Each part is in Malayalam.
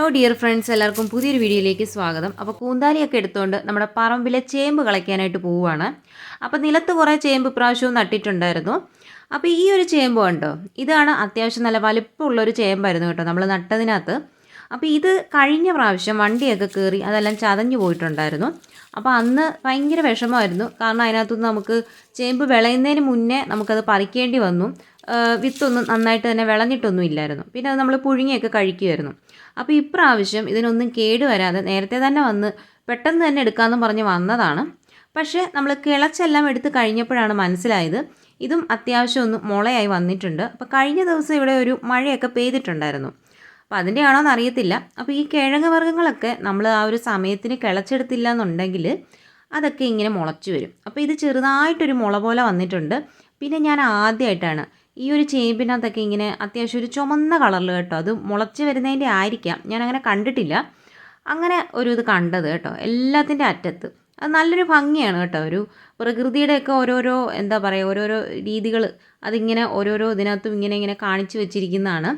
ഹലോ ഡിയർ ഫ്രണ്ട്സ് എല്ലാവർക്കും പുതിയൊരു വീഡിയോയിലേക്ക് സ്വാഗതം. അപ്പോൾ കൂന്താലിയൊക്കെ എടുത്തുകൊണ്ട് നമ്മുടെ പറമ്പിലെ ചേമ്പ് കളയ്ക്കാനായിട്ട് പോവുകയാണ് അപ്പോൾ നിലത്ത് കുറേ ചേമ്പ് പ്രാവശ്യവും നട്ടിട്ടുണ്ടായിരുന്നു. അപ്പോൾ ഈ ഒരു ചേമ്പ് കണ്ടോ? ഇതാണ് അത്യാവശ്യം നല്ല വലിപ്പമുള്ളൊരു ചേമ്പായിരുന്നു കേട്ടോ നമ്മൾ നട്ടതിനകത്ത്. അപ്പോൾ ഇത് കഴിഞ്ഞ പ്രാവശ്യം വണ്ടിയൊക്കെ കയറി അതെല്ലാം ചതഞ്ഞു പോയിട്ടുണ്ടായിരുന്നു. അപ്പോൾ അന്ന് ഭയങ്കര വിഷമമായിരുന്നു. കാരണം അതിനകത്തുനിന്ന് നമുക്ക് ചേമ്പ് വിളയുന്നതിന് മുന്നേ നമുക്കത് പറിക്കേണ്ടി വന്നു. വിത്തൊന്നും നന്നായിട്ട് തന്നെ വിളഞ്ഞിട്ടൊന്നും ഇല്ലായിരുന്നു. പിന്നെ അത് നമ്മൾ പുഴുങ്ങിയൊക്കെ കഴിക്കുമായിരുന്നു അപ്പോൾ ഇപ്രാവശ്യം ഇതിനൊന്നും കേട് വരാതെ നേരത്തെ തന്നെ വന്ന് പെട്ടെന്ന് തന്നെ എടുക്കാമെന്ന് പറഞ്ഞ് വന്നതാണ്. പക്ഷേ നമ്മൾ കിളച്ചെല്ലാം എടുത്ത് കഴിഞ്ഞപ്പോഴാണ് മനസ്സിലായത് ഇതും അത്യാവശ്യം ഒന്ന് മുളയായി വന്നിട്ടുണ്ട്. അപ്പോൾ കഴിഞ്ഞ ദിവസം ഇവിടെ ഒരു മഴയൊക്കെ പെയ്തിട്ടുണ്ടായിരുന്നു. അപ്പോൾ അതിന്റെ ആണോ എന്ന് അറിയത്തില്ല. അപ്പോൾ ഈ കിഴങ്ങ് വർഗങ്ങളൊക്കെ നമ്മൾ ആ ഒരു സമയത്തിന് കിളച്ചെടുത്തില്ല എന്നുണ്ടെങ്കിൽ അതൊക്കെ ഇങ്ങനെ മുളച്ചു വരും. അപ്പോൾ ഇത് ചെറുതായിട്ടൊരു മുള പോലെ വന്നിട്ടുണ്ട്. പിന്നെ ഞാൻ ആദ്യമായിട്ടാണ് ഈ ഒരു ചേമ്പിനകത്തൊക്കെ ഇങ്ങനെ അത്യാവശ്യം ഒരു ചുമന്ന കളറിൽ കേട്ടോ. അത് മുളച്ച് വരുന്നതിന്റെ ആയിരിക്കാം. ഞാൻ അങ്ങനെ കണ്ടിട്ടില്ല. അങ്ങനെ ഒരു ഇത് കണ്ടത് കേട്ടോ. എല്ലാത്തിന്റെ അറ്റത്ത്. അത് നല്ലൊരു ഭംഗിയാണ് കേട്ടോ. ഒരു പ്രകൃതിയുടെയൊക്കെ ഓരോരോ എന്താ പറയുക ഓരോരോ രീതികൾ അതിങ്ങനെ ഓരോരോ ഇതിനകത്തും ഇങ്ങനെ ഇങ്ങനെ കാണിച്ചു വെച്ചിരിക്കുന്നതാണ്.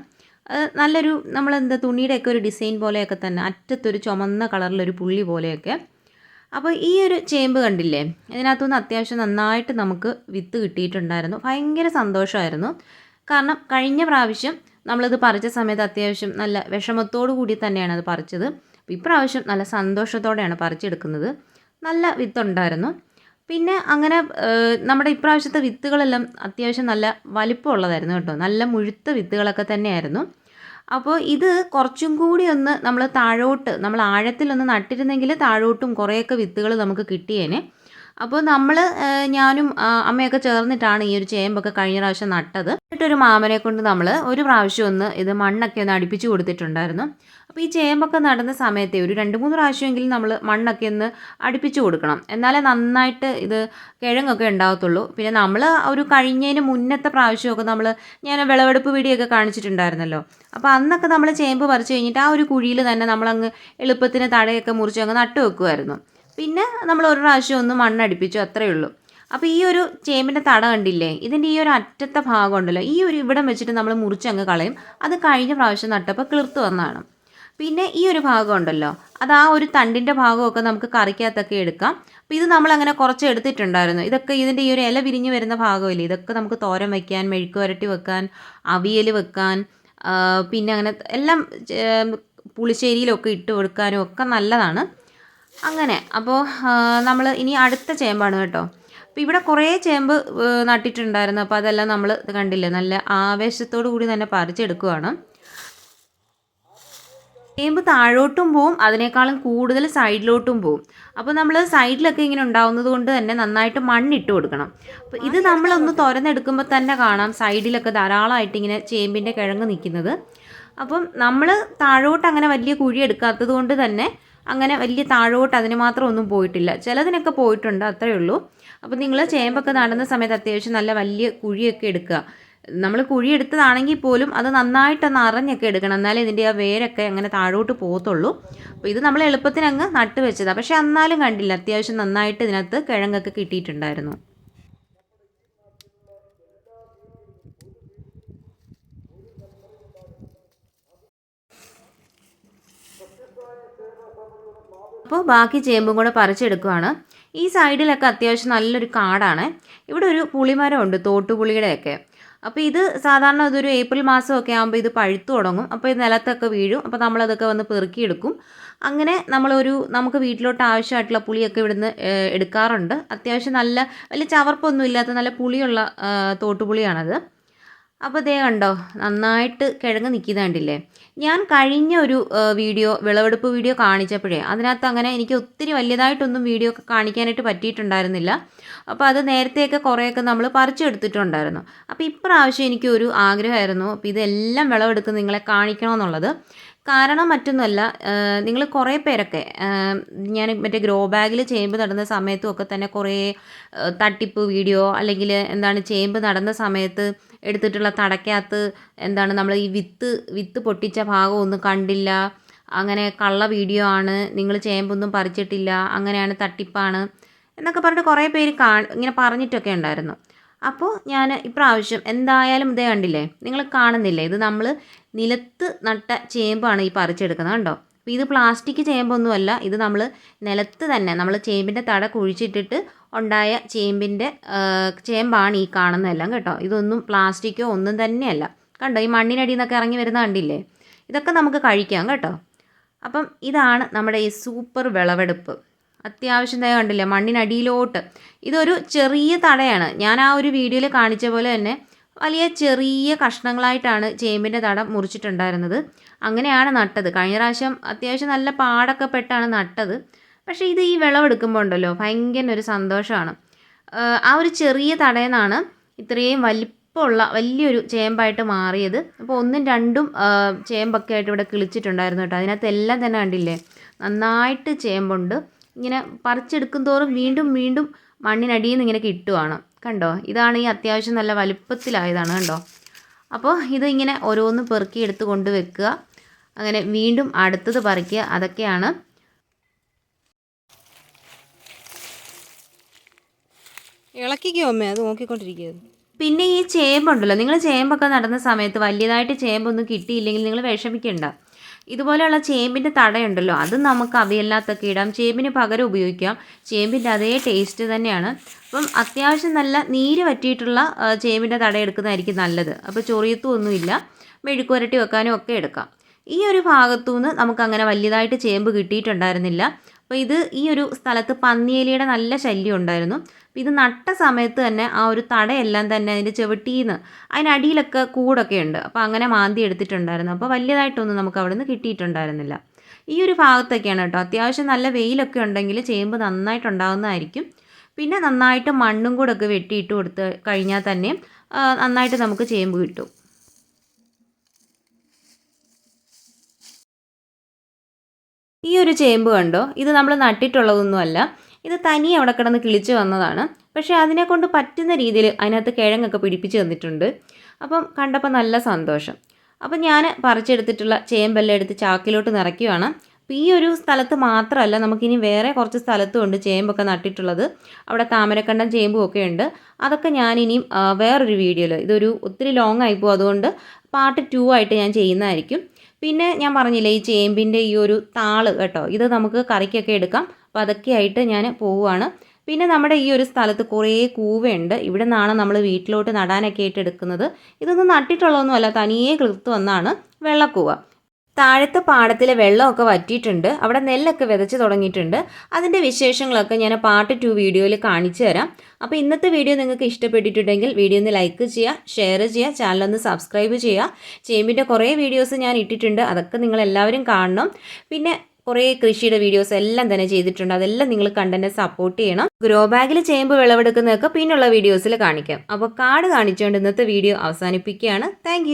അത് നല്ലൊരു നമ്മളെന്താ തുണിയുടെയൊക്കെ ഒരു ഡിസൈൻ പോലെയൊക്കെ തന്നെ. അറ്റത്തൊരു ചുമന്ന കളറിലൊരു പുള്ളി പോലെയൊക്കെ. അപ്പോൾ ഈ ഒരു ചേമ്പ് കണ്ടില്ലേ? ഇതിനകത്തുനിന്ന് അത്യാവശ്യം നന്നായിട്ട് നമുക്ക് വിത്ത് കിട്ടിയിട്ടുണ്ടായിരുന്നു. ഭയങ്കര സന്തോഷമായിരുന്നു. കാരണം കഴിഞ്ഞ പ്രാവശ്യം നമ്മളിത് പറിച്ച സമയത്ത് അത്യാവശ്യം നല്ല വിഷമത്തോടു കൂടി തന്നെയാണ് അത് പറിച്ചത്. ഇപ്രാവശ്യം നല്ല സന്തോഷത്തോടെയാണ് പറിച്ചെടുക്കുന്നത്. നല്ല വിത്തുണ്ടായിരുന്നു. പിന്നെ അങ്ങനെ നമ്മുടെ ഇപ്രാവശ്യത്തെ വിത്തുകളെല്ലാം അത്യാവശ്യം നല്ല വലിപ്പമുള്ളതായിരുന്നു കേട്ടോ. നല്ല മുഴുത്ത വിത്തുകളൊക്കെ തന്നെയായിരുന്നു. അപ്പോൾ ഇത് കുറച്ചും കൂടി ഒന്ന് നമ്മൾ താഴോട്ട് നമ്മൾ ആഴത്തിലൊന്ന് നട്ടിരുന്നെങ്കിൽ താഴോട്ടും കുറേയൊക്കെ വിത്തുകൾ നമുക്ക് കിട്ടിയേനെ. അപ്പോൾ നമ്മൾ ഞാനും അമ്മയൊക്കെ ചേർന്നിട്ടാണ് ഈ ഒരു ചേമ്പൊക്കെ കഴിഞ്ഞ പ്രാവശ്യം നട്ടത്. എന്നിട്ടൊരു മാമനെ കൊണ്ട് നമ്മൾ ഒരു പ്രാവശ്യം ഒന്ന് ഇത് മണ്ണൊക്കെ ഒന്ന് അടുപ്പിച്ച് കൊടുത്തിട്ടുണ്ടായിരുന്നു. അപ്പോൾ ഈ ചേമ്പൊക്കെ നടുന്ന സമയത്തെ ഒരു രണ്ട് മൂന്ന് പ്രാവശ്യമെങ്കിലും നമ്മൾ മണ്ണൊക്കെ ഒന്ന് അടുപ്പിച്ച് കൊടുക്കണം. എന്നാലേ നന്നായിട്ട് ഇത് കിഴങ്ങൊക്കെ ഉണ്ടാകത്തുള്ളൂ പിന്നെ നമ്മൾ ഒരു കഴിഞ്ഞതിന് മുന്നത്തെ പ്രാവശ്യമൊക്കെ നമ്മൾ ഞാൻ വിളവെടുപ്പ് വീടിയൊക്കെ കാണിച്ചിട്ടുണ്ടായിരുന്നല്ലോ. അപ്പോൾ അന്നൊക്കെ നമ്മൾ ചേമ്പ് പറിച്ച് കഴിഞ്ഞിട്ട് ആ ഒരു കുഴിയിൽ തന്നെ നമ്മളങ്ങ് എളുപ്പത്തിന് തടയൊക്കെ മുറിച്ച് അങ്ങ് നട്ടു വെക്കുമായിരുന്നു പിന്നെ നമ്മൾ ഒരു പ്രാവശ്യം ഒന്ന് മണ്ണടിപ്പിച്ചു അത്രയേ ഉള്ളൂ. അപ്പോൾ ഈ ഒരു ചേമ്പിന്റെ തട കണ്ടില്ലേ? ഇതിന്റെ ഈ ഒരു അറ്റത്തെ ഭാഗം ഉണ്ടല്ലോ ഈ ഒരു ഇവിടം വെച്ചിട്ട് നമ്മൾ മുറിച്ചങ്ങ് കളയും. അത് കഴിഞ്ഞ പ്രാവശ്യം നട്ടപ്പോൾ കിളിർത്ത് വന്നതാണ്. പിന്നെ ഈ ഒരു ഭാഗം ഉണ്ടല്ലോ. അത് ആ ഒരു തണ്ടിന്റെ ഭാഗമൊക്കെ നമുക്ക് കറിക്കകത്തൊക്കെ എടുക്കാം. അപ്പോൾ ഇത് നമ്മളങ്ങനെ കുറച്ച് എടുത്തിട്ടുണ്ടായിരുന്നു. ഇതൊക്കെ ഇതിന്റെ ഈ ഒരു ഇല വിരിഞ്ഞ് വരുന്ന ഭാഗമില്ലേ? ഇതൊക്കെ നമുക്ക് തോരൻ വയ്ക്കാൻ മെഴുക്ക് വരട്ടി വെക്കാൻ അവിയൽ വെക്കാൻ പിന്നെ അങ്ങനെ എല്ലാം പുളിശ്ശേരിയിലൊക്കെ ഇട്ട് കൊടുക്കാനും ഒക്കെ നല്ലതാണ്. അങ്ങനെ അപ്പോൾ നമ്മൾ ഇനി അടുത്ത ചേമ്പാണ് കേട്ടോ. അപ്പോൾ ഇവിടെ കുറേ ചേമ്പ് നട്ടിട്ടുണ്ടായിരുന്നു. അപ്പോൾ അതെല്ലാം നമ്മൾ കണ്ടില്ല? നല്ല ആവേശത്തോടു കൂടി തന്നെ പറിച്ചെടുക്കുവാണ്. ചേമ്പ് താഴോട്ടും പോവും അതിനേക്കാളും കൂടുതൽ സൈഡിലോട്ടും പോവും. അപ്പോൾ നമ്മൾ സൈഡിലൊക്കെ ഇങ്ങനെ ഉണ്ടാവുന്നത് കൊണ്ട് തന്നെ നന്നായിട്ട് മണ്ണിട്ട് കൊടുക്കണം. അപ്പോൾ ഇത് നമ്മളൊന്ന് തുറന്നെടുക്കുമ്പോൾ തന്നെ കാണാം സൈഡിലൊക്കെ ധാരാളമായിട്ട് ഇങ്ങനെ ചേമ്പിന്റെ കിഴങ്ങ് നിൽക്കുന്നത്. അപ്പം നമ്മൾ താഴോട്ട് അങ്ങനെ വലിയ കുഴി എടുക്കാത്തത് കൊണ്ട് തന്നെ അങ്ങനെ വലിയ താഴോട്ട് അതിന് മാത്രം ഒന്നും പോയിട്ടില്ല. ചിലതിനൊക്കെ പോയിട്ടുണ്ട് അത്രയേ ഉള്ളൂ. അപ്പോൾ നിങ്ങൾ ചേമ്പൊക്കെ നടുന്ന സമയത്ത് അത്യാവശ്യം നല്ല വലിയ കുഴിയൊക്കെ എടുക്കുക. നമ്മൾ കുഴി എടുത്തതാണെങ്കിൽ പോലും അത് നന്നായിട്ടൊന്ന് അറിഞ്ഞൊക്കെ എടുക്കണം. എന്നാലേ ഇതിന്റെ ആ വേരൊക്കെ അങ്ങനെ താഴോട്ട് പോകത്തുള്ളൂ. അപ്പോൾ ഇത് നമ്മൾ എളുപ്പത്തിന് അങ്ങ് നട്ട് വെച്ചതാണ് പക്ഷേ എന്നാലും കണ്ടില്ല അത്യാവശ്യം നന്നായിട്ട് ഇതിനകത്ത് കിഴങ്ങൊക്കെ കിട്ടിയിട്ടുണ്ടായിരുന്നു. അപ്പോൾ ബാക്കി ചേമ്പും കൂടെ പറിച്ചെടുക്കുവാണ്. ഈ സൈഡിലൊക്കെ അത്യാവശ്യം നല്ലൊരു കാടാണ്. ഇവിടെ ഒരു പുളിമരം ഉണ്ട് തോട്ടുപുളിയുടെയൊക്കെ. അപ്പോൾ ഇത് സാധാരണ ഇതൊരു ഏപ്രിൽ മാസമൊക്കെ ആകുമ്പോൾ ഇത് പഴുത്തു തുടങ്ങും. അപ്പോൾ ഇത് നിലത്തൊക്കെ വീഴും. അപ്പോൾ നമ്മളതൊക്കെ വന്ന് പെറുക്കിയെടുക്കും. അങ്ങനെ നമ്മളൊരു നമുക്ക് വീട്ടിലോട്ട് ആവശ്യമായിട്ടുള്ള പുളിയൊക്കെ ഇവിടുന്ന് എടുക്കാറുണ്ട്. അത്യാവശ്യം നല്ല വലിയ ചവർപ്പൊന്നും ഇല്ലാത്ത നല്ല പുളിയുള്ള തോട്ടുപുളിയാണത്. അപ്പോൾ ദേ കണ്ടോ നന്നായിട്ട് കിഴങ്ങ് നിൽക്കുന്നത് കണ്ടില്ലേ? ഞാൻ കഴിഞ്ഞ ഒരു വീഡിയോ വിളവെടുപ്പ് വീഡിയോ കാണിച്ചപ്പോഴേ അതിനകത്ത് അങ്ങനെ എനിക്ക് ഒത്തിരി വലിയതായിട്ടൊന്നും വീഡിയോ ഒക്കെ കാണിക്കാനായിട്ട് പറ്റിയിട്ടുണ്ടായിരുന്നില്ല. അപ്പോൾ അത് നേരത്തെയൊക്കെ കുറേയൊക്കെ നമ്മൾ പറിച്ചെടുത്തിട്ടുണ്ടായിരുന്നു. അപ്പോൾ ഇപ്രാവശ്യം എനിക്കൊരു ആഗ്രഹമായിരുന്നു അപ്പോൾ ഇതെല്ലാം വിളവെടുത്ത് നിങ്ങളെ കാണിക്കണമെന്നുള്ളത്. കാരണം മറ്റൊന്നുമല്ല നിങ്ങൾ കുറേ പേരൊക്കെ ഞാൻ മറ്റേ ഗ്രോ ബാഗിൽ ചേമ്പ് നടുന്ന സമയത്തും ഒക്കെ തന്നെ കുറേ തട്ടിപ്പ് വീഡിയോ അല്ലെങ്കിൽ എന്താണ് ചേമ്പ് നടന്ന സമയത്ത് എടുത്തിട്ടുള്ള തടക്കകത്ത് എന്താണ് നമ്മൾ ഈ വിത്ത് വിത്ത് പൊട്ടിച്ച ഭാഗം ഒന്നും കണ്ടില്ല. അങ്ങനെ കള്ള വീഡിയോ ആണ് നിങ്ങൾ ചേമ്പൊന്നും പറിച്ചിട്ടില്ല അങ്ങനെയാണ് തട്ടിപ്പാണ് എന്നൊക്കെ പറഞ്ഞിട്ട് കുറേ പേര് കാ ഇങ്ങനെ പറഞ്ഞിട്ടൊക്കെ ഉണ്ടായിരുന്നു. അപ്പോൾ ഞാൻ ഇപ്രാവശ്യം എന്തായാലും ഇതേ കണ്ടില്ലേ? നിങ്ങൾ കാണുന്നില്ലേ? ഇത് നമ്മൾ നിലത്ത് നട്ട ചേമ്പാണ് ഈ പറിച്ചെടുക്കുന്നത് കണ്ടോ? അപ്പോൾ ഇത് പ്ലാസ്റ്റിക് ചേമ്പൊന്നുമല്ല ഇത് നമ്മൾ നിലത്ത് തന്നെ നമ്മൾ ചേമ്പിന്റെ തട കുഴിച്ചിട്ടിട്ട് ഉണ്ടായ ചേമ്പിന്റെ ചേമ്പാണ് ഈ കാണുന്നതെല്ലാം കേട്ടോ. ഇതൊന്നും പ്ലാസ്റ്റിക്കോ ഒന്നും തന്നെയല്ല. കണ്ടോ? ഈ മണ്ണിനടിയിൽ നിന്നൊക്കെ ഇറങ്ങി വരുന്ന കണ്ടില്ലേ? ഇതൊക്കെ നമുക്ക് കഴിക്കാം കേട്ടോ. അപ്പം ഇതാണ് നമ്മുടെ ഈ സൂപ്പർ വിളവെടുപ്പ്. അത്യാവശ്യം തന്നെ കണ്ടില്ലേ മണ്ണിനടിയിലോട്ട്. ഇതൊരു ചെറിയ തടയാണ്. ഞാൻ ആ ഒരു വീഡിയോയിൽ കാണിച്ച പോലെ തന്നെ വലിയ ചെറിയ കഷ്ണങ്ങളായിട്ടാണ് ചേമ്പിന്റെ തടം മുറിച്ചിട്ടുണ്ടായിരുന്നത്. അങ്ങനെയാണ് നട്ടത്. കഴിഞ്ഞ പ്രാവശ്യം അത്യാവശ്യം നല്ല പാടൊക്കെ പെട്ടാണ് നട്ടത്. പക്ഷേ ഇത് ഈ വിളവെടുക്കുമ്പോൾ ഉണ്ടല്ലോ ഭയങ്കര ഒരു സന്തോഷമാണ്. ആ ഒരു ചെറിയ തടയെന്നാണ് ഇത്രയും വലിപ്പമുള്ള വലിയൊരു ചേമ്പായിട്ട് മാറിയത്. അപ്പോൾ ഒന്നും രണ്ടും ചേമ്പൊക്കെ ആയിട്ട് ഇവിടെ കിളിച്ചിട്ടുണ്ടായിരുന്നു കേട്ടോ. അതിനകത്ത് എല്ലാം തന്നെ കണ്ടില്ലേ നന്നായിട്ട് ചേമ്പുണ്ട്. ഇങ്ങനെ പറിച്ചെടുക്കും തോറും വീണ്ടും വീണ്ടും മണ്ണിനടിയിൽ നിന്ന് ഇങ്ങനെ കിട്ടുവാണ്. കണ്ടോ? ഇതാണ് ഈ അത്യാവശ്യം നല്ല വലുപ്പത്തിലായതാണ് കണ്ടോ? അപ്പോൾ ഇത് ഇങ്ങനെ ഓരോന്ന് പെറുക്കി എടുത്ത് കൊണ്ട് വെക്കുക. അങ്ങനെ വീണ്ടും അടുത്തത് പറിക്കുക. അതൊക്കെയാണ് ഇളക്കിക്കോ അമ്മേ? അത് നോക്കിക്കൊണ്ടിരിക്കുന്നത് പിന്നെ ഈ ചേമ്പുണ്ടല്ലോ. നിങ്ങൾ ചേമ്പൊക്കെ നടന്ന സമയത്ത് വലിയതായിട്ട് ചേമ്പൊന്നും കിട്ടിയില്ലെങ്കിൽ നിങ്ങൾ വിഷമിക്കണ്ട. ഇതുപോലെയുള്ള ചേമ്പിന്റെ തടയുണ്ടല്ലോ അത് നമുക്ക് അവയല്ലാത്തൊക്കെ ഇടാം. ചേമ്പിന് പകരം ഉപയോഗിക്കാം. ചേമ്പിന്റെ അതേ ടേസ്റ്റ് തന്നെയാണ്. അപ്പം അത്യാവശ്യം നല്ല നീര് പറ്റിയിട്ടുള്ള ചേമ്പിന്റെ തട എടുക്കുന്നതായിരിക്കും നല്ലത്. അപ്പോൾ ചൊറിയത്തും ഒന്നുമില്ല. മെഴുക്കുവരട്ടി വെക്കാനും ഒക്കെ എടുക്കാം. ഈ ഒരു ഭാഗത്തു നിന്ന് നമുക്കങ്ങനെ വലിയതായിട്ട് ചേമ്പ് കിട്ടിയിട്ടുണ്ടായിരുന്നില്ല. അപ്പോൾ ഇത് ഈ ഒരു സ്ഥലത്ത് പന്നിയേലിയുടെ നല്ല ശല്യം ഉണ്ടായിരുന്നു. ഇത് നട്ട സമയത്ത് തന്നെ ആ ഒരു തടയെല്ലാം തന്നെ അതിന്റെ ചെവിട്ടീന്ന് അതിനടിയിലൊക്കെ കൂടൊക്കെ ഉണ്ട്. അപ്പോൾ അങ്ങനെ മാന്തി എടുത്തിട്ടുണ്ടായിരുന്നു. അപ്പോൾ വലിയതായിട്ടൊന്നും നമുക്ക് അവിടെ നിന്ന് കിട്ടിയിട്ടുണ്ടായിരുന്നില്ല. ഈ ഒരു ഭാഗത്തൊക്കെയാണ് കേട്ടോ. അത്യാവശ്യം നല്ല വെയിലൊക്കെ ഉണ്ടെങ്കിൽ ചേമ്പ് നന്നായിട്ടുണ്ടാകുന്നതായിരിക്കും പിന്നെ നന്നായിട്ട് മണ്ണും കൂടെ ഒക്കെ വെട്ടിയിട്ട് കൊടുത്ത് കഴിഞ്ഞാൽ തന്നെ നന്നായിട്ട് നമുക്ക് ചേമ്പ് കിട്ടും. ഈ ഒരു ചേമ്പ് കണ്ടോ? ഇത് നമ്മൾ നട്ടിട്ടുള്ളതൊന്നുമല്ല. ഇത് തനിയെ അവിടെ കിടന്ന് കിളിച്ച് വന്നതാണ്. പക്ഷേ അതിനെ കൊണ്ട് പറ്റുന്ന രീതിയിൽ അതിനകത്ത് കിഴങ്ങൊക്കെ പിടിപ്പിച്ച് തന്നിട്ടുണ്ട്. അപ്പം കണ്ടപ്പോൾ നല്ല സന്തോഷം. അപ്പം ഞാൻ പറിച്ചെടുത്തിട്ടുള്ള ചേമ്പെല്ലാം എടുത്ത് ചാക്കിലോട്ട് നിറയ്ക്കുകയാണ് അപ്പോൾ ഈ ഒരു സ്ഥലത്ത് മാത്രമല്ല നമുക്കിനി വേറെ കുറച്ച് സ്ഥലത്തും ഉണ്ട് ചേമ്പൊക്കെ നട്ടിട്ടുള്ളത്. അവിടെ താമരക്കണ്ടം ചേമ്പും ഒക്കെ ഉണ്ട്. അതൊക്കെ ഞാനിനിയും വേറൊരു വീഡിയോയിൽ ഇതൊരു ഒത്തിരി ലോങ് ആയിപ്പോൾ അതുകൊണ്ട് പാർട്ട് ടു ആയിട്ട് ഞാൻ ചെയ്യുന്നതായിരിക്കും. പിന്നെ ഞാൻ പറഞ്ഞില്ലേ ഈ ചേമ്പിന്റെ ഈ ഒരു താൾ കേട്ടോ ഇത് നമുക്ക് കറിക്കൊക്കെ എടുക്കാം. അപ്പോൾ അതൊക്കെ ആയിട്ട് ഞാൻ പോവുകയാണ് പിന്നെ നമ്മുടെ ഈ ഒരു സ്ഥലത്ത് കുറേ കൂവയുണ്ട്. ഇവിടെ നിന്നാണ് നമ്മൾ വീട്ടിലോട്ട് നടാനൊക്കെ ആയിട്ട് എടുക്കുന്നത്. ഇതൊന്നും നട്ടിട്ടുള്ളതൊന്നുമല്ല തനിയെ കിളിർത്ത് വന്നാണ് വെള്ളക്കൂവ. താഴത്തെ പാടത്തിലെ വെള്ളമൊക്കെ വറ്റിയിട്ടുണ്ട്. അവിടെ നെല്ലൊക്കെ വിതച്ച് തുടങ്ങിയിട്ടുണ്ട്. അതിന്റെ വിശേഷങ്ങളൊക്കെ ഞാൻ പാർട്ട് ടു വീഡിയോയിൽ കാണിച്ചു തരാം. അപ്പോൾ ഇന്നത്തെ വീഡിയോ നിങ്ങൾക്ക് ഇഷ്ടപ്പെട്ടിട്ടുണ്ടെങ്കിൽ വീഡിയോ ഒന്ന് ലൈക്ക് ചെയ്യുക ഷെയർ ചെയ്യുക ചാനലൊന്ന് സബ്സ്ക്രൈബ് ചെയ്യുക. ചേമ്പിന്റെ കുറേ വീഡിയോസ് ഞാൻ ഇട്ടിട്ടുണ്ട്. അതൊക്കെ നിങ്ങൾ എല്ലാവരും കാണണം. പിന്നെ കുറേ കൃഷിയുടെ വീഡിയോസ് എല്ലാം തന്നെ ചെയ്തിട്ടുണ്ട്. അതെല്ലാം നിങ്ങൾ കണ്ടെന്നെ സപ്പോർട്ട് ചെയ്യണം. ഗ്രോ ബാഗിൽ ചേമ്പ് വിളവെടുക്കുന്നതൊക്കെ പിന്നുള്ള വീഡിയോസിൽ കാണിക്കാം. അപ്പോൾ കാർഡ് കാണിച്ചുകൊണ്ട് ഇന്നത്തെ വീഡിയോ അവസാനിപ്പിക്കുകയാണ്. താങ്ക്